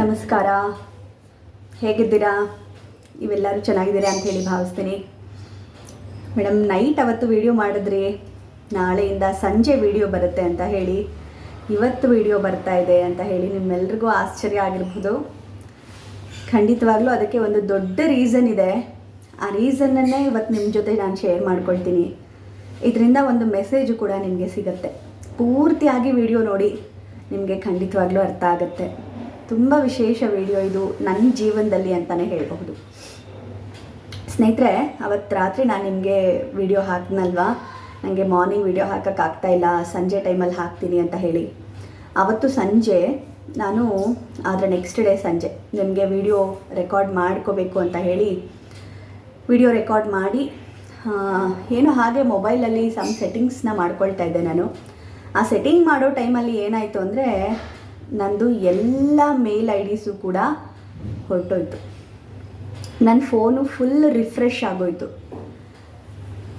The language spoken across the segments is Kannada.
ನಮಸ್ಕಾರ. ಹೇಗಿದ್ದೀರಾ? ಇವೆಲ್ಲರೂ ಚೆನ್ನಾಗಿದ್ದೀರಾ ಅಂತ ಹೇಳಿ ಭಾವಿಸ್ತೀನಿ. ಮೇಡಮ್ ನೈಟ್ ಅವತ್ತು ವಿಡಿಯೋ ಮಾಡಿದ್ರಿ ನಾಳೆಯಿಂದ ಸಂಜೆ ವಿಡಿಯೋ ಬರುತ್ತೆ ಅಂತ ಹೇಳಿ, ಇವತ್ತು ವಿಡಿಯೋ ಬರ್ತಾ ಇದೆ ಅಂತ ಹೇಳಿ ನಿಮ್ಮೆಲ್ರಿಗೂ ಆಶ್ಚರ್ಯ ಆಗಿರ್ಬೋದು. ಖಂಡಿತವಾಗ್ಲೂ ಅದಕ್ಕೆ ಒಂದು ದೊಡ್ಡ ರೀಸನ್ ಇದೆ. ಆ ರೀಸನ್ನನ್ನೇ ಇವತ್ತು ನಿಮ್ಮ ಜೊತೆ ನಾನು ಶೇರ್ ಮಾಡ್ಕೊಳ್ತೀನಿ. ಇದರಿಂದ ಒಂದು ಮೆಸೇಜು ಕೂಡ ನಿಮಗೆ ಸಿಗುತ್ತೆ. ಪೂರ್ತಿಯಾಗಿ ವಿಡಿಯೋ ನೋಡಿ ನಿಮಗೆ ಖಂಡಿತವಾಗ್ಲೂ ಅರ್ಥ ಆಗುತ್ತೆ. ತುಂಬ ವಿಶೇಷ ವಿಡಿಯೋ ಇದು ನನ್ನ ಜೀವನದಲ್ಲಿ ಅಂತಲೇ ಹೇಳಬಹುದು. ಸ್ನೇಹಿತರೆ ಅವತ್ತು ರಾತ್ರಿ ನಾನು ನಿಮಗೆ ವಿಡಿಯೋ ಹಾಕ್ನಲ್ವಾ? ನನಗೆ ಮಾರ್ನಿಂಗ್ ವಿಡಿಯೋ ಹಾಕೋಕ್ಕಾಗ್ತಾ ಇಲ್ಲ, ಸಂಜೆ ಟೈಮಲ್ಲಿ ಹಾಕ್ತೀನಿ ಅಂತ ಹೇಳಿ. ಅವತ್ತು ಸಂಜೆ ನಾನು, ಆದರೆ ನೆಕ್ಸ್ಟ್ ಡೇ ಸಂಜೆ, ನಿಮಗೆ ವಿಡಿಯೋ ರೆಕಾರ್ಡ್ ಮಾಡ್ಕೋಬೇಕು ಅಂತ ಹೇಳಿ ವಿಡಿಯೋ ರೆಕಾರ್ಡ್ ಮಾಡಿ ಏನು ಹಾಗೆ ಮೊಬೈಲಲ್ಲಿ ಸಮ್ ಸೆಟ್ಟಿಂಗ್ಸ್ನ ಮಾಡ್ಕೊಳ್ತಾ ಇದ್ದೆ ನಾನು. ಆ ಸೆಟ್ಟಿಂಗ್ ಮಾಡೋ ಟೈಮಲ್ಲಿ ಏನಾಯಿತು ಅಂದರೆ ನಂದು ಎಲ್ಲ ಮೇಲ್ ಐ ಡಿಸು ಕೂಡ ಹೊರಟೋಯ್ತು. ನನ್ನ ಫೋನು ಫುಲ್ ರಿಫ್ರೆಶ್ ಆಗೋಯ್ತು.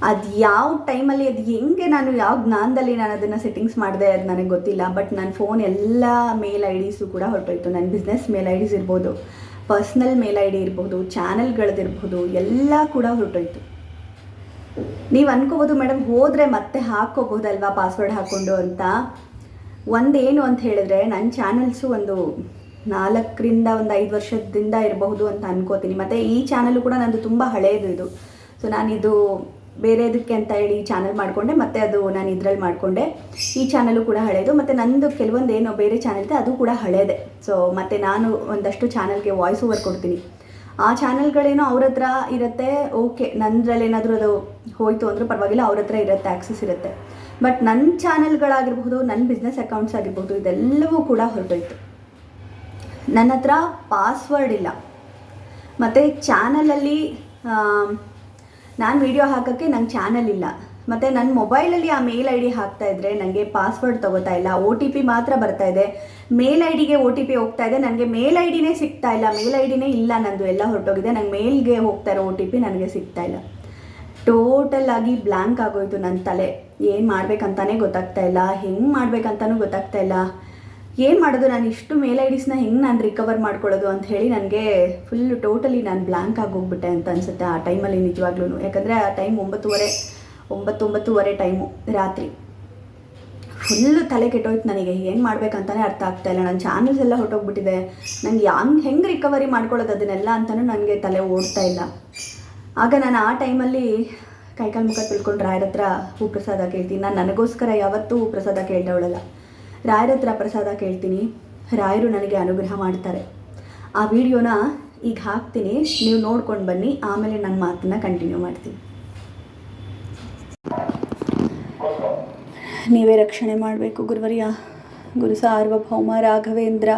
ಅದು ಯಾವ ಟೈಮಲ್ಲಿ, ಅದು ಹೆಂಗೆ ನಾನು ಯಾವ ಜ್ಞಾನದಲ್ಲಿ ನಾನು ಅದನ್ನು ಸೆಟ್ಟಿಂಗ್ಸ್ ಮಾಡಿದೆ ಅದು ನನಗೆ ಗೊತ್ತಿಲ್ಲ ಬಟ್ ನನ್ನ ಫೋನ್ ಎಲ್ಲ ಮೇಲ್ ಐ ಡಿಸು ಕೂಡ ಹೊರಟೋಯ್ತು. ನನ್ನ ಬಿಸ್ನೆಸ್ ಮೇಲ್ ಐ ಡಿಸ್ ಇರ್ಬೋದು ಪರ್ಸ್ನಲ್ ಮೇಲ್ ಐ ಡಿ ಇರ್ಬೋದು ಚಾನೆಲ್ಗಳದಿರ್ಬೋದು ಎಲ್ಲ ಕೂಡ ಹೊರಟೋಯ್ತು. ನೀವು ಅನ್ಕೋಬೋದು ಮೇಡಮ್ ಹೋದರೆ ಮತ್ತೆ ಹಾಕ್ಕೋಬೋದಲ್ವಾ ಪಾಸ್ವರ್ಡ್ ಹಾಕ್ಕೊಂಡು ಅಂತ? ಒಂದೇನು ಅಂತ ಹೇಳಿದ್ರೆ ನನ್ನ ಚಾನಲ್ಸು ಒಂದು ನಾಲ್ಕರಿಂದ ಒಂದು ಐದು ವರ್ಷದಿಂದ ಇರಬಹುದು ಅಂತ ಅನ್ಕೋತೀನಿ. ಮತ್ತು ಈ ಚಾನಲು ಕೂಡ ನಂದು ತುಂಬ ಹಳೆಯದು ಇದು. ಸೊ ನಾನಿದು ಬೇರೆದಕ್ಕೆ ಅಂತ ಹೇಳಿ ಚಾನಲ್ ಮಾಡಿಕೊಂಡೆ, ಮತ್ತು ಅದು ನಾನು ಇದ್ರಲ್ಲಿ ಮಾಡಿಕೊಂಡೆ. ಈ ಚಾನಲು ಕೂಡ ಹಳೆಯದು ಮತ್ತು ನಂದು ಕೆಲವೊಂದು ಏನೋ ಬೇರೆ ಚಾನಲ್ ಇದೆ ಅದು ಕೂಡ ಹಳೆಯದೆ ಸೊ ಮತ್ತು ನಾನು ಒಂದಷ್ಟು ಚಾನಲ್ಗೆ ವಾಯ್ಸ್ ಓವರ್ ಕೊಡ್ತೀನಿ. ಆ ಚಾನಲ್ಗಳೇನೋ ಅವ್ರ ಹತ್ರ ಇರುತ್ತೆ ಓಕೆ ನಂದ್ರಲ್ಲಿ ಏನಾದರೂ ಅದು ಹೋಯ್ತು ಅಂದರೂ ಪರವಾಗಿಲ್ಲ, ಅವ್ರ ಹತ್ರ ಇರುತ್ತೆ ಆ್ಯಕ್ಸಸ್ ಇರುತ್ತೆ. ಬಟ್ ನನ್ನ ಚಾನೆಲ್ಗಳಾಗಿರ್ಬಹುದು ನನ್ನ ಬಿಸ್ನೆಸ್ ಅಕೌಂಟ್ಸ್ ಆಗಿರ್ಬೋದು ಇದೆಲ್ಲವೂ ಕೂಡ ಹೊರಟೋಯ್ತು. ನನ್ನ ಹತ್ರ ಪಾಸ್ವರ್ಡ್ ಇಲ್ಲ. ಮತ್ತು ಚಾನಲಲ್ಲಿ ನಾನು ವಿಡಿಯೋ ಹಾಕೋಕ್ಕೆ ನಂಗೆ ಚಾನಲ್ ಇಲ್ಲ. ಮತ್ತು ನನ್ನ ಮೊಬೈಲಲ್ಲಿ ಆ ಮೇಲ್ ಐ ಡಿ ಹಾಕ್ತಾ ಇದ್ರೆ ನನಗೆ ಪಾಸ್ವರ್ಡ್ ತಗೋತಾ ಇಲ್ಲ. ಒ ಟಿ ಪಿ ಮಾತ್ರ ಬರ್ತಾ ಇದೆ. ಮೇಲ್ ಐ ಡಿಗೆ ಒ ಟಿ ಪಿ ಹೋಗ್ತಾ ಇದೆ. ನನಗೆ ಮೇಲ್ ಐ ಡಿನೇ ಸಿಗ್ತಾ ಇಲ್ಲ. ಮೇಲ್ ಐ ಡಿನೇ ಇಲ್ಲ ನಂದು. ಎಲ್ಲ ಹೊರಟೋಗಿದೆ. ನಂಗೆ ಮೇಲ್ಗೆ ಹೋಗ್ತಾ ಇರೋ ಒ ಟಿ ಪಿ ನನಗೆ ಸಿಗ್ತಾ ಇಲ್ಲ. ಟೋಟಲ್ ಆಗಿ ಬ್ಲ್ಯಾಂಕ್ ಆಗೋಯ್ತು ನನ್ನ ತಲೆ. ಏನು ಮಾಡ್ಬೇಕಂತಾನೆ ಗೊತ್ತಾಗ್ತಾ ಇಲ್ಲ. ಹೆಂಗೆ ಮಾಡ್ಬೇಕಂತನೂ ಗೊತ್ತಾಗ್ತಾ ಇಲ್ಲ. ಏನು ಮಾಡೋದು? ನಾನು ಇಷ್ಟು ಮೇಲ್ ಐಡಿಸ್ನ ಡಿಸ್ನ ಹೆಂಗೆ ನಾನು ರಿಕವರ್ ಮಾಡ್ಕೊಳ್ಳೋದು ಅಂತ ಹೇಳಿ ನನಗೆ ಫುಲ್ ಟೋಟಲಿ ನಾನು ಬ್ಲ್ಯಾಂಕ್ ಆಗೋಗ್ಬಿಟ್ಟೆ ಅಂತ ಅನಿಸುತ್ತೆ ಆ ಟೈಮಲ್ಲಿ ನಿಜವಾಗ್ಲೂ ಯಾಕಂದರೆ ಆ ಟೈಮ್ ಒಂಬತ್ತುವರೆ, ಒಂಬತ್ತೊಂಬತ್ತುವರೆ ಟೈಮು ರಾತ್ರಿ. ಫುಲ್ಲು ತಲೆ ಕೆಟ್ಟೋಯ್ತು ನನಗೆ. ಏನು ಮಾಡ್ಬೇಕಂತಲೇ ಅರ್ಥ ಆಗ್ತಾ ಇಲ್ಲ. ನನ್ನ ಚಾನಲ್ಸ್ ಎಲ್ಲ ಹೊಟ್ಟೋಗ್ಬಿಟ್ಟಿದೆ ನಂಗೆ ಹಂಗೆ ಹೆಂಗೆ ರಿಕವರಿ ಮಾಡ್ಕೊಳ್ಳೋದು ಅದನ್ನೆಲ್ಲ ಅಂತಲೂ ನನಗೆ ತಲೆ ಓಡ್ತಾ ಇಲ್ಲ. ಆಗ ನಾನು ಆ ಟೈಮಲ್ಲಿ ಕೈಕಾಲು ಮುಖ ತಿಳ್ಕೊಂಡು ರಾಯರ ಹತ್ರ ಹೂ ಪ್ರಸಾದ ಕೇಳ್ತೀನಿ. ನಾನು ನನಗೋಸ್ಕರ ಯಾವತ್ತೂ ಪ್ರಸಾದ ಕೇಳ್ದವಳಲ್ಲ. ರಾಯರ ಹತ್ರ ಪ್ರಸಾದ ಕೇಳ್ತೀನಿ. ರಾಯರು ನನಗೆ ಅನುಗ್ರಹ ಮಾಡ್ತಾರೆ. ಆ ವಿಡಿಯೋನ ಈಗ ಹಾಕ್ತೀನಿ. ನೀವು ನೋಡ್ಕೊಂಡು ಬನ್ನಿ. ಆಮೇಲೆ ನನ್ನ ಮಾತನ್ನ ಕಂಟಿನ್ಯೂ ಮಾಡ್ತೀನಿ. ನೀವೇ ರಕ್ಷಣೆ ಮಾಡಬೇಕು ಗುರುವರಿಯ. ಗುರು ಸಾರ್ವಭೌಮ ರಾಘವೇಂದ್ರ.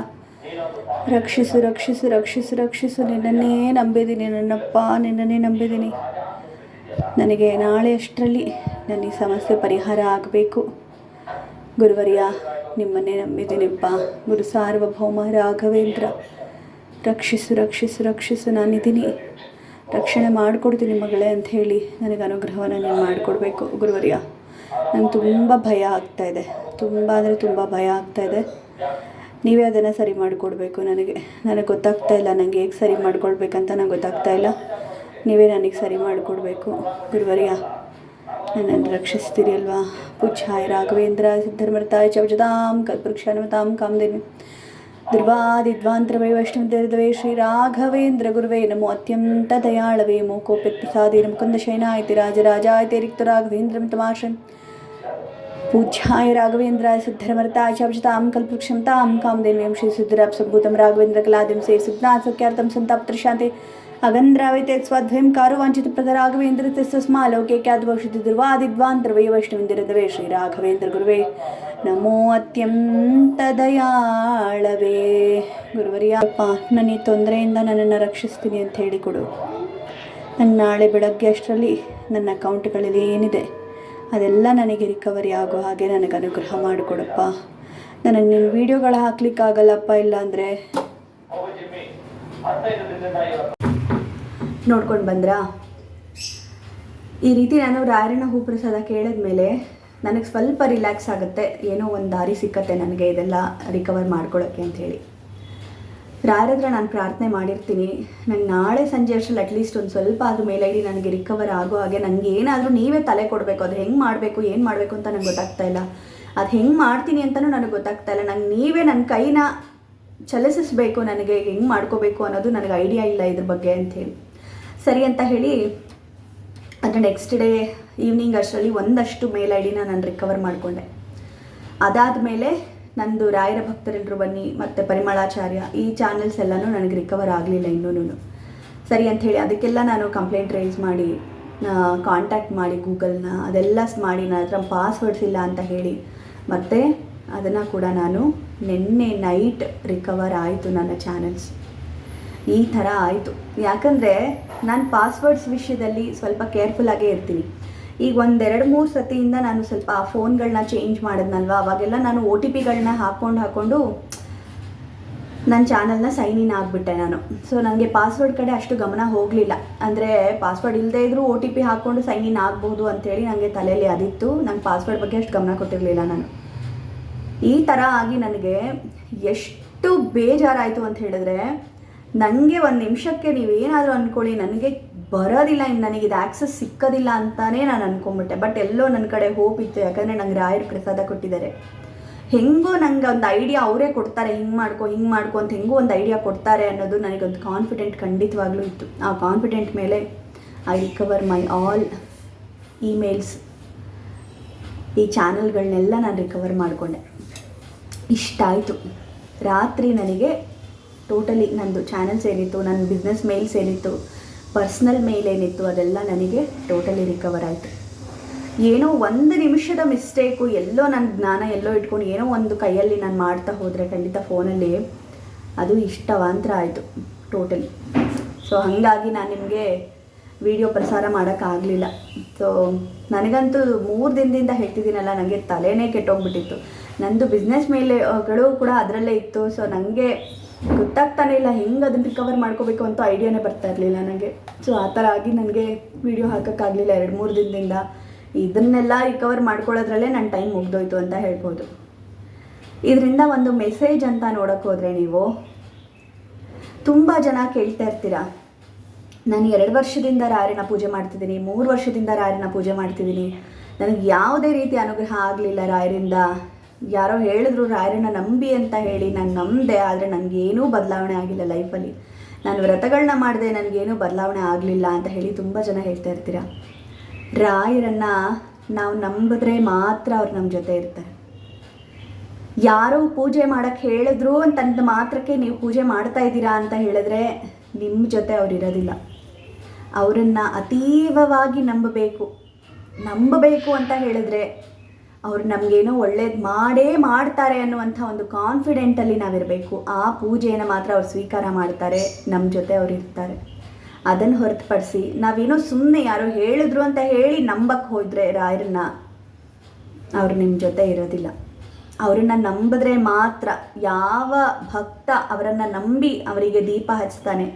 ರಕ್ಷಿಸು ರಕ್ಷಿಸು ರಕ್ಷಿಸು ರಕ್ಷಿಸು. ನಿನ್ನನ್ನೇ ನಂಬಿದ್ದೀನಿ ನನ್ನಪ್ಪ, ನಿನ್ನನ್ನೇ ನಂಬಿದ್ದೀನಿ. ನನಗೆ ನಾಳೆ ಅಷ್ಟರಲ್ಲಿ ನನ್ನ ಈ ಸಮಸ್ಯೆ ಪರಿಹಾರ ಆಗಬೇಕು. ಗುರುವರ್ಯ, ನಿಮ್ಮನ್ನೇ ನಂಬಿದ್ದೀನಿಪ್ಪ. ಗುರು ಸಾರ್ವಭೌಮ ರಾಘವೇಂದ್ರ. ರಕ್ಷಿಸು ರಕ್ಷಿಸು ರಕ್ಷಿಸು. ನಾನಿದ್ದೀನಿ. ರಕ್ಷಣೆ ಮಾಡಿಕೊಡ್ತೀನಿ ಮಗಳೇ ಅಂತ ಹೇಳಿ ನನಗೆ ಅನುಗ್ರಹವನ್ನು ನೀವು ಮಾಡಿಕೊಡ್ಬೇಕು ಗುರುವರ್ಯ. ನಂಗೆ ತುಂಬ ಭಯ ಆಗ್ತಾಯಿದೆ ತುಂಬ ಅಂದರೆ ತುಂಬ ಭಯ ಆಗ್ತಾಯಿದೆ ನೀವೇ ಅದನ್ನು ಸರಿ ಮಾಡಿಕೊಡ್ಬೇಕು ನನಗೆ. ನನಗೆ ಗೊತ್ತಾಗ್ತಾ ಇಲ್ಲ ನನಗೆ ಹೇಗೆ ಸರಿ ಮಾಡ್ಕೊಳ್ಬೇಕಂತ ನಂಗೆ ಗೊತ್ತಾಗ್ತಾ ಇಲ್ಲ. ನೀವೇ ನನಗೆ ಸರಿ ಮಾಡಿಕೊಡ್ಬೇಕು. ಗುರುವರ್ಯ, ನನ್ನನ್ನು ರಕ್ಷಿಸ್ತೀರಿ ಅಲ್ವಾ? ಪೂಜ್ಯಾಯ ರಾಘವೇಂದ್ರ, ಸಿದ್ಧರ್ಮರ್ತಾಯ ಚೌಜದಾಂ ಕಲ್ಪವೃಕ್ಷಾನಮತಾಂ ಕಾಮದೇವಿ ದುರ್ವಾದಿದ್ವಾಂತರವೇ ವೈಷ್ಣವೇ ಶ್ರೀ ರಾಘವೇಂದ್ರ ಗುರುವೇ ನಮೋ ಅತ್ಯಂತ ದಯಾಳವೇ. ಮೋಕೋಪ್ಯತಿಸಾದಿ ಮುಕುಂದ ರಾಜ ರಾಜರಾಜಾಯತಿ ರಿಕ್ತ ರಾಘವೇಂದ್ರ ತಮಾಶ್ರಂ पूज्याय राघवेन्द्राय सिद्धरमर्ताय शब्दतां कल्पवृक्षं तां कामदेवीं श्री सिद्धिराप्सम्भूतं राघवेन्द्र कलादिं से सिद्धात् सख्यार्थं सन्ताप्त्र शान्ते अगन्ध्रावैते स्वद्वयं कारुवाञ्छितप्रद राघवेन्द्र तस्मालोके क्याद्वक्षति दुर्वादिद्वान्तर्वै वैष्णवेन्द्रदवे श्री राघवेन्द्र गुरुवे ನಮೋ ಅತ್ಯಂತ ದಯಾಳವೇ ಗುರುವರಿಯಪ್ಪ ನನ್ನ ಈ ತೊಂದರೆಯಿಂದ ನನ್ನನ್ನು ರಕ್ಷಿಸ್ತೀನಿ ಅಂತ ಹೇಳಿಕೊಡು ನನ್ನ ನಾಳೆ ಬೆಳಗ್ಗೆ ಅಷ್ಟರಲ್ಲಿ ನನ್ನ ಅಕೌಂಟ್ಗಳಲ್ಲಿ ಏನಿದೆ ಅದೆಲ್ಲ ನನಗೆ ರಿಕವರಿ ಆಗೋ ಹಾಗೆ ನನಗೆ ಅನುಗ್ರಹ ಮಾಡಿಕೊಡಪ್ಪ. ನನಗೆ ನೀನು ವೀಡಿಯೋಗಳು ಹಾಕ್ಲಿಕ್ಕಾಗಲ್ಲಪ್ಪ ಇಲ್ಲಾಂದರೆ. ನೋಡ್ಕೊಂಡು ಬಂದ್ರಾ? ಈ ರೀತಿ ನಾನು ರಾಯರಣ ಹೂ ಪ್ರಸಾದ ಕೇಳಿದ್ಮೇಲೆ ನನಗೆ ಸ್ವಲ್ಪ ರಿಲ್ಯಾಕ್ಸ್ ಆಗುತ್ತೆ. ಏನೋ ಒಂದು ದಾರಿ ಸಿಕ್ಕತ್ತೆ ನನಗೆ ಇದೆಲ್ಲ ರಿಕವರ್ ಮಾಡ್ಕೊಳ್ಳೋಕ್ಕೆ ಅಂಥೇಳಿ ರಾಯರ ಹತ್ರ ನಾನು ಪ್ರಾರ್ಥನೆ ಮಾಡಿರ್ತೀನಿ. ನಂಗೆ ನಾಳೆ ಸಂಜೆ ಅಷ್ಟರಲ್ಲಿ ಅಟ್ಲೀಸ್ಟ್ ಒಂದು ಸ್ವಲ್ಪ ಆದರೂ ಮೇಲೈಡಿ ನನಗೆ ರಿಕವರ್ ಆಗೋ ಹಾಗೆ ನನಗೆ ಏನಾದರೂ ನೀವೇ ತಲೆ ಕೊಡಬೇಕು. ಅದು ಹೆಂಗೆ ಮಾಡಬೇಕು, ಏನು ಮಾಡಬೇಕು ಅಂತ ನಂಗೆ ಗೊತ್ತಾಗ್ತಾ ಇಲ್ಲ. ಅದು ಹೆಂಗೆ ಮಾಡ್ತೀನಿ ಅಂತಲೂ ನನಗೆ ಗೊತ್ತಾಗ್ತಾ ಇಲ್ಲ. ನಂಗೆ ನೀವೇ ನನ್ನ ಕೈನ ಚಲಿಸಿಸ್ಬೇಕು, ನನಗೆ ಹೆಂಗೆ ಮಾಡ್ಕೋಬೇಕು ಅನ್ನೋದು ನನಗೆ ಐಡಿಯಾ ಇಲ್ಲ ಇದ್ರ ಬಗ್ಗೆ ಅಂಥೇಳಿ ಸರಿ ಅಂತ ಹೇಳಿ, ಅದರ ನೆಕ್ಸ್ಟ್ ಡೇ ಈವ್ನಿಂಗ್ ಅಷ್ಟರಲ್ಲಿ ಒಂದಷ್ಟು ಮೇಲ್ ಐಡಿನ ಡಿನ ನಾನು ರಿಕವರ್ ಮಾಡಿಕೊಂಡೆ. ಅದಾದಮೇಲೆ ನಂದು ರಾಯರ ಭಕ್ತರೆಲ್ಲರೂ ಬನ್ನಿ, ಮತ್ತು ಪರಿಮಳಾಚಾರ್ಯ, ಈ ಚಾನೆಲ್ಸ್ ಎಲ್ಲನೂ ನನಗೆ ರಿಕವರ್ ಆಗಲಿಲ್ಲ ಇನ್ನೂ ಸರಿ ಅಂಥೇಳಿ ಅದಕ್ಕೆಲ್ಲ ನಾನು ಕಂಪ್ಲೇಂಟ್ ರೈಸ್ ಮಾಡಿ ಕಾಂಟ್ಯಾಕ್ಟ್ ಮಾಡಿ ಗೂಗಲ್ನ, ಅದೆಲ್ಲ ಮಾಡಿ, ನನ್ನ ಹತ್ರ ಪಾಸ್ವರ್ಡ್ಸ್ ಇಲ್ಲ ಅಂತ ಹೇಳಿ, ಮತ್ತು ಅದನ್ನು ಕೂಡ ನಾನು ನಿನ್ನೆ ನೈಟ್ ರಿಕವರ್ ಆಯಿತು ನನ್ನ ಚಾನೆಲ್ಸ್ ಈ ಥರ ಆಯಿತು. ಯಾಕಂದರೆ, ನಾನು ಪಾಸ್ವರ್ಡ್ಸ್ ವಿಷಯದಲ್ಲಿ ಸ್ವಲ್ಪ ಕೇರ್ಫುಲ್ಲಾಗೇ ಇರ್ತೀನಿ. ಈಗ ಒಂದೆರಡು ಮೂರು ಸತಿಯಿಂದ ನಾನು ಸ್ವಲ್ಪ ಆ ಫೋನ್ಗಳನ್ನ ಚೇಂಜ್ ಮಾಡಿದ್ನಲ್ವ? ಅವಾಗೆಲ್ಲ ನಾನು ಒ ಟಿ ಪಿಗಳನ್ನ ಹಾಕ್ಕೊಂಡು ಹಾಕ್ಕೊಂಡು ನನ್ನ ಚಾನಲ್ನ ಸೈನ್ ಇನ್ ಆಗಿಬಿಟ್ಟೆ ನಾನು. ಸೊ ನನಗೆ ಪಾಸ್ವರ್ಡ್ ಕಡೆ ಅಷ್ಟು ಗಮನ ಹೋಗಲಿಲ್ಲ. ಅಂದರೆ ಪಾಸ್ವರ್ಡ್ ಇಲ್ಲದೇ ಇದ್ದರೂ ಒ ಟಿ ಪಿ ಹಾಕ್ಕೊಂಡು ಸೈನ್ ಇನ್ ಆಗ್ಬೋದು ಅಂಥೇಳಿ ನನಗೆ ತಲೆಯಲ್ಲಿ ಅದಿತ್ತು. ನಂಗೆ ಪಾಸ್ವರ್ಡ್ ಬಗ್ಗೆ ಅಷ್ಟು ಗಮನ ಕೊಟ್ಟಿರಲಿಲ್ಲ ನಾನು. ಈ ಥರ ಆಗಿ ನನಗೆ ಎಷ್ಟು ಬೇಜಾರಾಯಿತು ಅಂತ ಹೇಳಿದ್ರೆ ನನಗೆ ಒಂದು ನಿಮಿಷಕ್ಕೆ ನೀವೇನಾದರೂ ಅಂದ್ಕೊಳ್ಳಿ ನನಗೆ ಬರೋದಿಲ್ಲ ಇನ್ನು ನನಗೆ ಇದು ಆ್ಯಕ್ಸಸ್ ಸಿಕ್ಕೋದಿಲ್ಲ ಅಂತಲೇ ನಾನು ಅಂದ್ಕೊಂಬಿಟ್ಟೆ ಬಟ್ ಎಲ್ಲೋ ನನ್ನ ಕಡೆ ಹೋಪ್ ಇತ್ತು ಯಾಕಂದರೆ ನಂಗೆ ರಾಯರ್ ಪ್ರಸಾದ ಕೊಟ್ಟಿದ್ದಾರೆ. ಹೆಂಗೋ ನಂಗೆ ಒಂದು ಐಡಿಯಾ ಅವರೇ ಕೊಡ್ತಾರೆ, ಹಿಂಗೆ ಮಾಡ್ಕೊ ಹಿಂಗೆ ಮಾಡ್ಕೊ ಅಂತ ಹೆಂಗೋ ಒಂದು ಐಡಿಯಾ ಕೊಡ್ತಾರೆ ಅನ್ನೋದು ನನಗೊಂದು ಕಾನ್ಫಿಡೆಂಟ್ ಖಂಡಿತವಾಗ್ಲೂ ಇತ್ತು. ಆ ಕಾನ್ಫಿಡೆಂಟ್ ಮೇಲೆ I recover my all emails ಈ ಚಾನಲ್ಗಳನ್ನೆಲ್ಲ ನಾನು ರಿಕವರ್ ಮಾಡಿಕೊಂಡೆ. ಇಷ್ಟಾಯಿತು ರಾತ್ರಿ ನನಗೆ ಟೋಟಲಿ ನಂದು ಚಾನಲ್ ಸೇರಿತ್ತು, ನನ್ನ ಬಿಸ್ನೆಸ್ ಮೇಲ್ ಏನಿತ್ತು ಪರ್ಸ್ನಲ್ ಮೇಲೇನಿತ್ತು ಅದೆಲ್ಲ ನನಗೆ ಟೋಟಲಿ ರಿಕವರ್ ಆಯಿತು. ಏನೋ ಒಂದು ನಿಮಿಷದ ಮಿಸ್ಟೇಕು, ಎಲ್ಲೋ ನನ್ನ ಜ್ಞಾನ ಎಲ್ಲೋ ಇಟ್ಕೊಂಡು ಏನೋ ಒಂದು ಕೈಯಲ್ಲಿ ನಾನು ಮಾಡ್ತಾ ಹೋದರೆ ಖಂಡಿತ ಫೋನಲ್ಲಿ ಅದು ಇಷ್ಟವಾಂತರ ಆಯಿತು ಟೋಟಲಿ. ಸೊ ಹಾಗಾಗಿ ನಾನು ನಿಮಗೆ ವಿಡಿಯೋ ಪ್ರಸಾರ ಮಾಡೋಕ್ಕಾಗಲಿಲ್ಲ ಸೊ ನನಗಂತೂ ಮೂರು ದಿನದಿಂದ ಹೇಳ್ತಿದ್ದೀನಲ್ಲ ನನಗೆ ತಲೆನೇ ಕೆಟ್ಟೋಗ್ಬಿಟ್ಟಿತ್ತು. ನಂದು ಬಿಸ್ನೆಸ್ ಮೇಲೆಗಳು ಕೂಡ ಅದರಲ್ಲೇ ಇತ್ತು. ಸೊ ನನಗೆ ಗೊತ್ತಾಗ್ತಾನೆ ಇಲ್ಲ, ಹೆಂಗೆ ಅದನ್ನ ರಿಕವರ್ ಮಾಡ್ಕೋಬೇಕು ಅಂತ ಐಡಿಯಾನೇ ಬರ್ತಾ ಇರಲಿಲ್ಲ ನನಗೆ ಸೊ ಆ ಥರ ಆಗಿ ನನಗೆ ವಿಡಿಯೋ ಹಾಕೋಕ್ಕಾಗಲಿಲ್ಲ ಎರಡು ಮೂರು ದಿನದಿಂದ. ಇದನ್ನೆಲ್ಲ ರಿಕವರ್ ಮಾಡ್ಕೊಳ್ಳೋದ್ರಲ್ಲೇ ನನ್ನ ಟೈಮ್ ಮುಗ್ದೋಯ್ತು ಅಂತ ಹೇಳ್ಬೋದು. ಇದರಿಂದ ಒಂದು ಮೆಸೇಜ್ ಅಂತ ನೋಡೋಕೆ ಹೋದರೆ ನೀವು, ತುಂಬ ಜನ ಕೇಳ್ತಾ ಇರ್ತೀರಾ? ನಾನು ಎರಡು ವರ್ಷದಿಂದ ರಾರಿನ ಪೂಜೆ ಮಾಡ್ತಿದ್ದೀನಿ, ಮೂರು ವರ್ಷದಿಂದ ರಾರಿನ ಪೂಜೆ ಮಾಡ್ತಿದ್ದೀನಿ. ನನಗೆ ಯಾವುದೇ ರೀತಿ ಅನುಗ್ರಹ ಆಗಲಿಲ್ಲ ರಾಯರಿಂದ. ಯಾರೋ ಹೇಳಿದ್ರು, ರಾಯರನ್ನ ನಂಬಿ ಅಂತ ಹೇಳಿ, ನಾನು ನಂಬಿದೆ, ಆದರೆ ನನಗೇನೂ ಬದಲಾವಣೆ ಆಗಿಲ್ಲ ಲೈಫಲ್ಲಿ. ನಾನು ವ್ರತಗಳನ್ನ ಮಾಡಿದೆ, ನನಗೇನೂ ಬದಲಾವಣೆ ಆಗಲಿಲ್ಲ ಅಂತ ಹೇಳಿ ತುಂಬ ಜನ ಹೇಳ್ತಾ ಇರ್ತೀರ? ರಾಯರನ್ನ ನಾವು ನಂಬಿದ್ರೆ ಮಾತ್ರ ಅವ್ರು ನಮ್ಮ ಜೊತೆ ಇರ್ತಾರೆ. ಯಾರೋ ಪೂಜೆ ಮಾಡಕ್ಕೆ ಹೇಳಿದ್ರು ಅಂತಂದ ಮಾತ್ರಕ್ಕೆ ನೀವು ಪೂಜೆ ಮಾಡ್ತಾ ಇದ್ದೀರಾ ಅಂತ ಹೇಳಿದ್ರೆ ನಿಮ್ಮ ಜೊತೆ ಅವ್ರು ಇರೋದಿಲ್ಲ. ಅವರನ್ನು ಅತೀವವಾಗಿ ನಂಬಬೇಕು. ನಂಬಬೇಕು ಅಂತ ಹೇಳಿದ್ರೆ ಅವ್ರು ನಮಗೇನೋ ಒಳ್ಳೇದು ಮಾಡೇ ಮಾಡ್ತಾರೆ ಅನ್ನುವಂಥ ಒಂದು ಕಾನ್ಫಿಡೆಂಟಲ್ಲಿ ನಾವಿರಬೇಕು. ಆ ಪೂಜೆಯನ್ನು ಮಾತ್ರ ಅವ್ರು ಸ್ವೀಕಾರ ಮಾಡ್ತಾರೆ ನಮ್ಮ ಜೊತೆ ಅವ್ರು ಇರ್ತಾರೆ. ಅದನ್ನು ಹೊರತುಪಡಿಸಿ, ನಾವೇನೋ ಸುಮ್ಮನೆ ಯಾರೋ ಹೇಳಿದ್ರು ಅಂತ ಹೇಳಿ ನಂಬಕ್ಕೆ ಹೋದರೆ ರಾಯರನ್ನ ಅವ್ರು ನಿಮ್ಮ ಜೊತೆ ಇರೋದಿಲ್ಲ. ಅವರನ್ನು ನಂಬಿದ್ರೆ ಮಾತ್ರ ಯಾವ ಭಕ್ತ ಅವರನ್ನು ನಂಬಿ ಅವರಿಗೆ ದೀಪ ಹಚ್ತಾನೆ.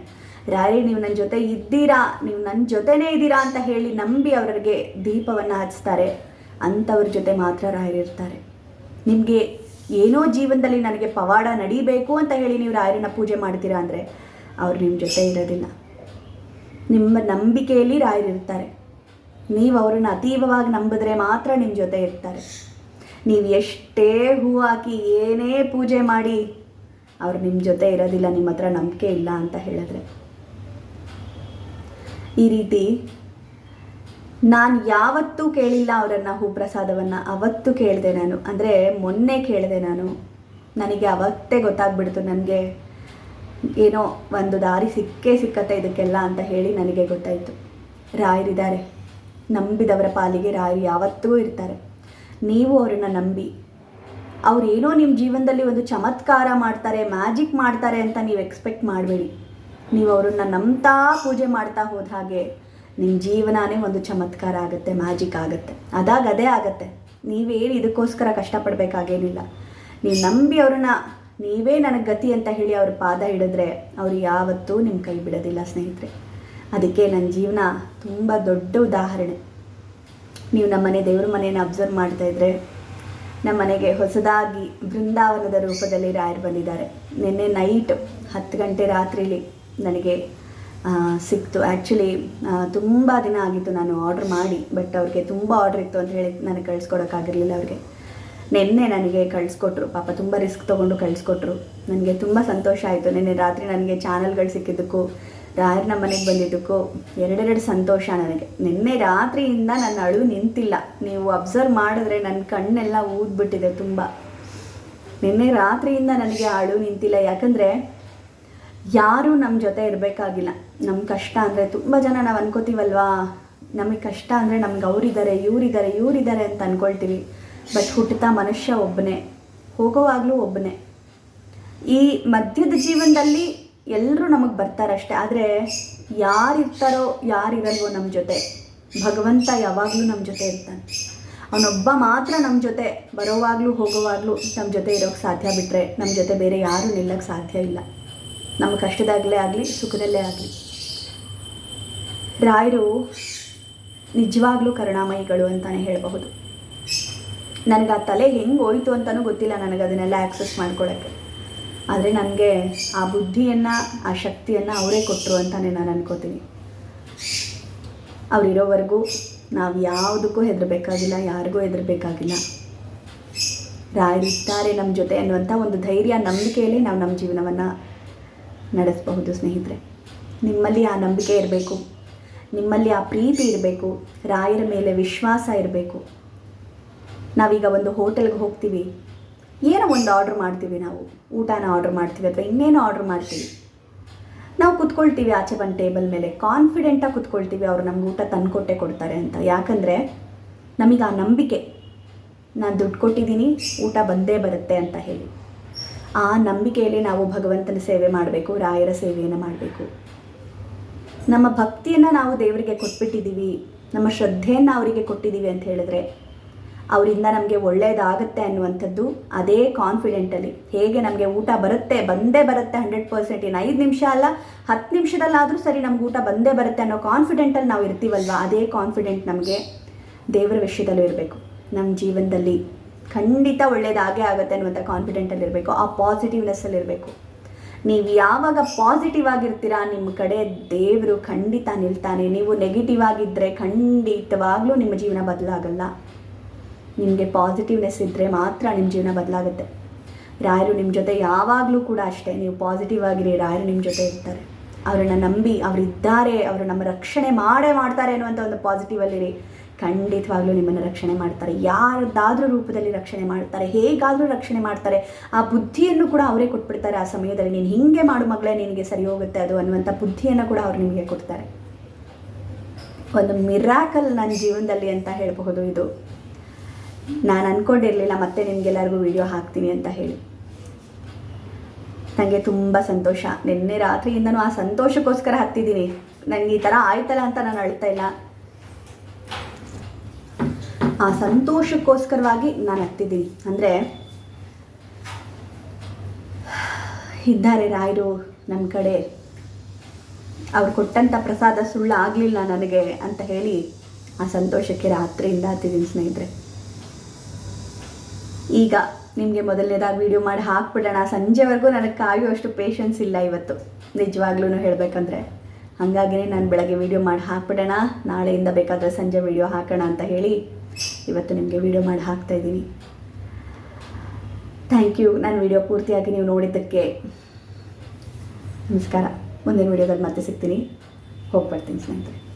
ರಾಯರಿ, ನೀವು ನನ್ನ ಜೊತೆ ಇದ್ದೀರಾ, ನೀವು ನನ್ನ ಜೊತೆನೇ ಇದ್ದೀರಾ ಅಂತ ಹೇಳಿ ನಂಬಿ ಅವರಿಗೆ ದೀಪವನ್ನು ಹಚ್ತಾರೆ. ಅಂಥವ್ರ ಜೊತೆ ಮಾತ್ರ ರಾಯರಿರ್ತಾರೆ. ನಿಮಗೆ ಏನೋ ಜೀವನದಲ್ಲಿ ನನಗೆ ಪವಾಡ ನಡಿಬೇಕು ಅಂತ ಹೇಳಿ ನೀವು ರಾಯರನ್ನ ಪೂಜೆ ಮಾಡ್ತೀರಾ ಅಂದರೆ ಅವ್ರು ನಿಮ್ಮ ಜೊತೆ ಇರೋದಿಲ್ಲ. ನಿಮ್ಮ ನಂಬಿಕೆಯಲ್ಲಿ ರಾಯರಿರ್ತಾರೆ. ನೀವು ಅವ್ರನ್ನ ಅತೀವವಾಗಿ ನಂಬಿದ್ರೆ ಮಾತ್ರ ನಿಮ್ಮ ಜೊತೆ ಇರ್ತಾರೆ. ನೀವು ಎಷ್ಟೇ ಹೂ ಹಾಕಿ ಏನೇ ಪೂಜೆ ಮಾಡಿ ಅವ್ರು ನಿಮ್ಮ ಜೊತೆ ಇರೋದಿಲ್ಲ, ನಿಮ್ಮ ಹತ್ರ ನಂಬಿಕೆ ಇಲ್ಲ ಅಂತ ಹೇಳಿದ್ರೆ. ಈ ರೀತಿ ನಾನು ಯಾವತ್ತೂ ಕೇಳಿಲ್ಲ ಅವರನ್ನು ಹೂ ಪ್ರಸಾದವನ್ನು ಅವತ್ತು ಕೇಳಿದೆ ನಾನು. ಅಂದರೆ ಮೊನ್ನೆ ಕೇಳಿದೆ ನಾನು. ನನಗೆ ಅವತ್ತೇ ಗೊತ್ತಾಗ್ಬಿಡ್ತು ನನಗೆ. ಏನೋ ಒಂದು ದಾರಿ ಸಿಕ್ಕೇ ಸಿಕ್ಕತ್ತೆ ಇದಕ್ಕೆಲ್ಲ ಅಂತ ಹೇಳಿ ನನಗೆ ಗೊತ್ತಾಯಿತು. ರಾಯರಿದ್ದಾರೆ. ನಂಬಿದವರ ಪಾಲಿಗೆ ರಾಯರು ಯಾವತ್ತೂ ಇರ್ತಾರೆ. ನೀವು ಅವರನ್ನು ನಂಬಿ. ಅವ್ರು ಏನೋ ನಿಮ್ಮ ಜೀವನದಲ್ಲಿ ಒಂದು ಚಮತ್ಕಾರ ಮಾಡ್ತಾರೆ, ಮ್ಯಾಜಿಕ್ ಮಾಡ್ತಾರೆ ಅಂತ ನೀವು ಎಕ್ಸ್ಪೆಕ್ಟ್ ಮಾಡಬೇಡಿ. ನೀವು ಅವರನ್ನು ನಂಬ್ತಾ ಪೂಜೆ ಮಾಡ್ತಾ ಹೋದ ಹಾಗೆ ನಿಮ್ಮ ಜೀವನನೇ ಒಂದು ಚಮತ್ಕಾರ ಆಗುತ್ತೆ ಮ್ಯಾಜಿಕ್ ಆಗುತ್ತೆ. ಅದಾಗ ಅದೇ ಆಗುತ್ತೆ. ನೀವೇನು ಇದಕ್ಕೋಸ್ಕರ ಕಷ್ಟಪಡಬೇಕಾಗೇನಿಲ್ಲ. ನೀವು ನಂಬಿ ಅವ್ರನ್ನ, ನೀವೇ ನನಗೆ ಗತಿ ಅಂತ ಹೇಳಿ ಅವ್ರ ಪಾದ ಹಿಡಿದ್ರೆ ಅವ್ರು ಯಾವತ್ತೂ ನಿಮ್ಮ ಕೈ ಬಿಡೋದಿಲ್ಲ ಸ್ನೇಹಿತರೆ. ಅದಕ್ಕೆ ನನ್ನ ಜೀವನ ತುಂಬ ದೊಡ್ಡ ಉದಾಹರಣೆ. ನೀವು ನಮ್ಮನೆ ದೇವ್ರ ಮನೆಯನ್ನು ಅಬ್ಸರ್ವ್ ಮಾಡ್ತಾ ಇದ್ರೆ ನಮ್ಮ ಮನೆಗೆ ಹೊಸದಾಗಿ ಬೃಂದಾವನದ ರೂಪದಲ್ಲಿ ರಾಯರು ಬಂದಿದ್ದಾರೆ. ನಿನ್ನೆ ನೈಟ್ ಹತ್ತು ಗಂಟೆ ರಾತ್ರಿಲಿ ನನಗೆ ಸಿಕ್ತು. ಆ್ಯಕ್ಚುಲಿ ತುಂಬ ದಿನ ಆಗಿತ್ತು ನಾನು ಆರ್ಡ್ರ್ ಮಾಡಿ ಬಟ್ ಅವ್ರಿಗೆ ತುಂಬ ಆರ್ಡ್ರ್ ಇತ್ತು ಅಂತ ಹೇಳಿ ನನಗೆ ಕಳಿಸ್ಕೊಡೋಕ್ಕಾಗಿರಲಿಲ್ಲ ಅವ್ರಿಗೆ. ನಿನ್ನೆ ನನಗೆ ಕಳಿಸ್ಕೊಟ್ರು. ಪಾಪ ತುಂಬ ರಿಸ್ಕ್ ತೊಗೊಂಡು ಕಳಿಸ್ಕೊಟ್ರು. ನನಗೆ ತುಂಬ ಸಂತೋಷ ಆಯಿತು. ನಿನ್ನೆ ರಾತ್ರಿ ನನಗೆ ಚಾನಲ್ಗಳು ಸಿಕ್ಕಿದ್ದಕ್ಕೂ ರಾಯರ್ ನಮ್ಮ ಮನೆಗೆ ಬಂದಿದ್ದಕ್ಕೂ ಎರಡೆರಡು ಸಂತೋಷ ನನಗೆ. ನಿನ್ನೆ ರಾತ್ರಿಯಿಂದ ನನ್ನ ಅಳು ನಿಂತಿಲ್ಲ. ನೀವು ಅಬ್ಸರ್ವ್ ಮಾಡಿದ್ರೆ ನನ್ನ ಕಣ್ಣೆಲ್ಲ ಊದ್ಬಿಟ್ಟಿದೆ ತುಂಬ. ನಿನ್ನೆ ರಾತ್ರಿಯಿಂದ ನನಗೆ ಅಳು ನಿಂತಿಲ್ಲ. ಯಾಕಂದರೆ ಯಾರೂ ನಮ್ಮ ಜೊತೆ ಇರಬೇಕಾಗಿಲ್ಲ. ನಮ್ಮ ಕಷ್ಟ ಅಂದರೆ ತುಂಬ ಜನ ನಾವು ಅನ್ಕೋತೀವಲ್ವಾ? ನಮಗೆ ಕಷ್ಟ ಅಂದರೆ ನಮ್ಗೆ ಅವರಿದ್ದಾರೆ ಇವರಿದ್ದಾರೆ ಇವರಿದ್ದಾರೆ ಅಂತ ಅಂದ್ಕೊಳ್ತೀವಿ ಬಟ್ ಹುಟ್ಟುತ್ತಾ ಮನುಷ್ಯ ಒಬ್ಬನೇ ಹೋಗೋವಾಗಲೂ ಒಬ್ಬನೇ ಈ ಮಧ್ಯದ ಜೀವನದಲ್ಲಿ ಎಲ್ಲರೂ ನಮಗೆ ಬರ್ತಾರಷ್ಟೆ. ಆದರೆ ಯಾರಿರ್ತಾರೋ, ಯಾರಿರಲ್ವೋ ನಮ್ಮ ಜೊತೆ. ಭಗವಂತ ಯಾವಾಗಲೂ ನಮ್ಮ ಜೊತೆ ಇರ್ತಾನೆ. ಅವನೊಬ್ಬ ಮಾತ್ರ ನಮ್ಮ ಜೊತೆ ಬರೋವಾಗಲೂ, ಹೋಗೋವಾಗಲೂ ನಮ್ಮ ಜೊತೆ ಇರೋಕ್ಕೆ ಸಾಧ್ಯ ಬಿಟ್ಟರೆ ನಮ್ಮ ಜೊತೆ ಬೇರೆ ಯಾರೂ ನಿಲ್ಲಕ್ಕೆ ಸಾಧ್ಯ ಇಲ್ಲ. ನಮ್ಮ ಕಷ್ಟದಾಗಲೇ ಆಗಲಿ, ಸುಖದಲ್ಲೇ ಆಗಲಿ. ರಾಯರು ನಿಜವಾಗ್ಲೂ ಕರುಣಾಮಯಿಗಳು ಅಂತಲೇ ಹೇಳಬಹುದು. ನನಗೆ ಆ ತಲೆ ಹೆಂಗೆ ಹೋಯ್ತು ಅಂತಲೂ ಗೊತ್ತಿಲ್ಲ ನನಗೆ ಅದನ್ನೆಲ್ಲ ಆ್ಯಕ್ಸಸ್ ಮಾಡ್ಕೊಳ್ಳೋಕ್ಕೆ ಆದರೆ ನನಗೆ ಆ ಬುದ್ಧಿಯನ್ನು, ಆ ಶಕ್ತಿಯನ್ನು ಅವರೇ ಕೊಟ್ಟರು ಅಂತಲೇ ನಾನು ಅನ್ಕೋತೀನಿ. ಅವರಿರೋವರೆಗೂ ನಾವು ಯಾವುದಕ್ಕೂ ಹೆದರಬೇಕಾಗಿಲ್ಲ, ಯಾರಿಗೂ ಹೆದರಬೇಕಾಗಿಲ್ಲ. ರಾಯರಿದ್ದಾರೆ ನಮ್ಮ ಜೊತೆ ಅನ್ನುವಂಥ ಒಂದು ಧೈರ್ಯ, ನಂಬಿಕೆಯಲ್ಲಿ ನಾವು ನಮ್ಮ ಜೀವನವನ್ನು ನಡೆಸಬಹುದು, ಸ್ನೇಹಿತರೆ. ನಿಮ್ಮಲ್ಲಿ ಆ ನಂಬಿಕೆ ಇರಬೇಕು. ನಿಮ್ಮಲ್ಲಿ ಆ ಪ್ರೀತಿ ಇರಬೇಕು. ರಾಯರ ಮೇಲೆ ವಿಶ್ವಾಸ ಇರಬೇಕು. ನಾವೀಗ ಒಂದು ಹೋಟೆಲ್ಗೆ ಹೋಗ್ತೀವಿ. ಏನೋ ಒಂದು ಆರ್ಡ್ರ್ ಮಾಡ್ತೀವಿ ನಾವು. ಊಟನ ಆರ್ಡ್ರ್ ಮಾಡ್ತೀವಿ ಅಥವಾ ಇನ್ನೇನೋ ಆರ್ಡ್ರ್ ಮಾಡ್ತೀವಿ. ನಾವು ಕುತ್ಕೊಳ್ತೀವಿ ಆಚೆ ಬಂದು ಟೇಬಲ್ ಮೇಲೆ. ಕಾನ್ಫಿಡೆಂಟಾಗಿ ಕುತ್ಕೊಳ್ತೀವಿ ಅವರು ನಮ್ಗೆ ಊಟ ತಂದುಕೊಟ್ಟೆ ಕೊಡ್ತಾರೆ ಅಂತ. ಯಾಕಂದರೆ ನಮಗೆ ಆ ನಂಬಿಕೆ. ನಾನು ದುಡ್ಡು ಕೊಟ್ಟಿದ್ದೀನಿ, ಊಟ ಬಂದೇ ಬರುತ್ತೆ ಅಂತ ಹೇಳಿ. ಆ ನಂಬಿಕೆಯಲ್ಲಿ ನಾವು ಭಗವಂತನ ಸೇವೆ ಮಾಡಬೇಕು, ರಾಯರ ಸೇವೆಯನ್ನು ಮಾಡಬೇಕು. ನಮ್ಮ ಭಕ್ತಿಯನ್ನು ನಾವು ದೇವರಿಗೆ ಕೊಟ್ಬಿಟ್ಟಿದ್ದೀವಿ ನಮ್ಮ ಶ್ರದ್ಧೆಯನ್ನು ಅವರಿಗೆ ಕೊಟ್ಟಿದ್ದೀವಿ ಅಂತ ಹೇಳಿದ್ರೆ ಅವರಿಂದ ನಮಗೆ ಒಳ್ಳೆಯದಾಗತ್ತೆ ಅನ್ನುವಂಥದ್ದು ಅದೇ ಕಾನ್ಫಿಡೆಂಟಲ್ಲಿ ಹೇಗೆ ನಮಗೆ ಊಟ ಬರುತ್ತೆ, ಬಂದೇ ಬರುತ್ತೆ ಹಂಡ್ರೆಡ್ ಪರ್ಸೆಂಟ್ ಇನ್ನು ಐದು ನಿಮಿಷ ಅಲ್ಲ, ಹತ್ತು ನಿಮಿಷದಲ್ಲಾದರೂ ಸರಿ ನಮ್ಗೆ ಊಟ ಬಂದೇ ಬರುತ್ತೆ ಅನ್ನೋ ಕಾನ್ಫಿಡೆಂಟಲ್ಲಿ ನಾವು ಇರ್ತೀವಲ್ವ, ಅದೇ ಕಾನ್ಫಿಡೆಂಟ್ ನಮಗೆ ದೇವರ ವಿಷಯದಲ್ಲೂ ಇರಬೇಕು. ನಮ್ಮ ಜೀವನದಲ್ಲಿ ಖಂಡಿತ ಒಳ್ಳೇದಾಗೇ ಆಗುತ್ತೆ ಅನ್ನುವಂಥ ಕಾನ್ಫಿಡೆಂಟಲ್ಲಿ ಇರಬೇಕು, ಆ ಪಾಸಿಟಿವ್ನೆಸ್ಸಲ್ಲಿ ಇರಬೇಕು. ನೀವು ಯಾವಾಗ ಪಾಸಿಟಿವ್ ಆಗಿರ್ತೀರಾ, ನಿಮ್ಮ ಕಡೆ ದೇವರು ಖಂಡಿತ ನಿಲ್ತಾನೆ. ನೀವು ನೆಗೆಟಿವ್ ಆಗಿದ್ದರೆ ಖಂಡಿತವಾಗ್ಲೂ ನಿಮ್ಮ ಜೀವನ ಬದಲಾಗಲ್ಲ. ನಿಮಗೆ ಪಾಸಿಟಿವ್ನೆಸ್ ಇದ್ದರೆ ಮಾತ್ರ ನಿಮ್ಮ ಜೀವನ ಬದಲಾಗುತ್ತೆ. ರಾಯರು ನಿಮ್ಮ ಜೊತೆ ಯಾವಾಗಲೂ ಕೂಡ ಅಷ್ಟೇ. ನೀವು ಪಾಸಿಟಿವ್ ಆಗಿರಿ, ರಾಯರು ನಿಮ್ಮ ಜೊತೆ ಇರ್ತಾರೆ. ಅವರನ್ನು ನಂಬಿ, ಅವರಿದ್ದಾರೆ, ಅವರು ನಮ್ಮ ರಕ್ಷಣೆ ಮಾಡೇ ಮಾಡ್ತಾರೆ ಅನ್ನುವಂಥ ಒಂದು ಪಾಸಿಟಿವಲ್ಲಿರಿ ಖಂಡಿತವಾಗ್ಲೂ ನಿಮ್ಮನ್ನು ರಕ್ಷಣೆ ಮಾಡ್ತಾರೆ. ಯಾರದಾದ್ರೂ ರೂಪದಲ್ಲಿ ರಕ್ಷಣೆ ಮಾಡ್ತಾರೆ. ಹೇಗಾದರೂ ರಕ್ಷಣೆ ಮಾಡ್ತಾರೆ. ಆ ಬುದ್ಧಿಯನ್ನು ಕೂಡ ಅವರೇ ಕೊಟ್ಬಿಡ್ತಾರೆ ಆ ಸಮಯದಲ್ಲಿ. ನೀನು ಹಿಂಗೆ ಮಾಡು ಮಗಳೇ, ನಿನಗೆ ಸರಿ ಹೋಗುತ್ತೆ ಅದು ಅನ್ನುವಂಥ ಬುದ್ಧಿಯನ್ನು ಕೂಡ ಅವರು ನಿಮಗೆ ಕೊಡ್ತಾರೆ. ಒಂದು ಮಿರಾಕಲ್ ನನ್ನ ಜೀವನದಲ್ಲಿ ಅಂತ ಹೇಳಬಹುದು ಇದು. ನಾನು ಅಂದ್ಕೊಂಡಿರಲಿಲ್ಲ ಮತ್ತೆ ನಿಮಗೆಲ್ಲರಿಗೂ ವಿಡಿಯೋ ಹಾಕ್ತೀನಿ ಅಂತ ಹೇಳಿ. ನನಗೆ ತುಂಬ ಸಂತೋಷ. ನಿನ್ನೆ ರಾತ್ರಿಯಿಂದನೂ ಆ ಸಂತೋಷಕ್ಕೋಸ್ಕರ ಹತ್ತಿದ್ದೀನಿ. ನನಗೆ ಈ ಥರ ಆಯ್ತಲ್ಲ ಅಂತ ನಾನು ಅಳ್ತಾ ಇಲ್ಲ. ಆ ಸಂತೋಷಕ್ಕೋಸ್ಕರವಾಗಿ ನಾನು ಹತ್ತಿದ್ದೀನಿ ಅಂದರೆ, ಇದ್ದಾರೆ ರಾಯರು ನನ್ನ ಕಡೆ. ಅವ್ರು ಕೊಟ್ಟಂಥ ಪ್ರಸಾದ ಸುಳ್ಳು ಆಗಲಿಲ್ಲ ನನಗೆ ಅಂತ ಹೇಳಿ ಆ ಸಂತೋಷಕ್ಕೆ ರಾತ್ರಿಯಿಂದ ಹತ್ತಿದ್ದೀನಿ ಸ್ನೇಹಿತರೆ. ಈಗ ನಿಮಗೆ ಮೊದಲನೇದಾಗಿ ವಿಡಿಯೋ ಮಾಡಿ ಹಾಕ್ಬಿಡೋಣ. ಸಂಜೆವರೆಗೂ ನನಗೆ ಕಾಯುವಷ್ಟು ಪೇಷನ್ಸ್ ಇಲ್ಲ ಇವತ್ತು. ನಿಜವಾಗ್ಲೂ ಹೇಳಬೇಕಂದ್ರೆ, ಹಾಗಾಗಿನೇ ನಾನು ಬೆಳಗ್ಗೆ ವಿಡಿಯೋ ಮಾಡಿ ಹಾಕ್ಬಿಡೋಣ. ನಾಳೆಯಿಂದ ಬೇಕಾದರೆ ಸಂಜೆ ವೀಡಿಯೋ ಹಾಕೋಣ ಅಂತ ಹೇಳಿ ಇವತ್ತು ನಿಮಗೆ ವಿಡಿಯೋ ಮಾಡಿ ಹಾಕ್ತಾ ಇದ್ದೀನಿ. ಥ್ಯಾಂಕ್ ಯು ನಾನು ವಿಡಿಯೋ ಪೂರ್ತಿಯಾಗಿ ನೀವು ನೋಡಿದ್ದಕ್ಕೆ ನಮಸ್ಕಾರ. ಮುಂದಿನ ವಿಡಿಯೋದಲ್ಲಿ ಮತ್ತೆ ಸಿಗ್ತೀನಿ. ಹೋಗ್ಬರ್ತೀನಿ ಸ್ನೇಹಿತರೆ.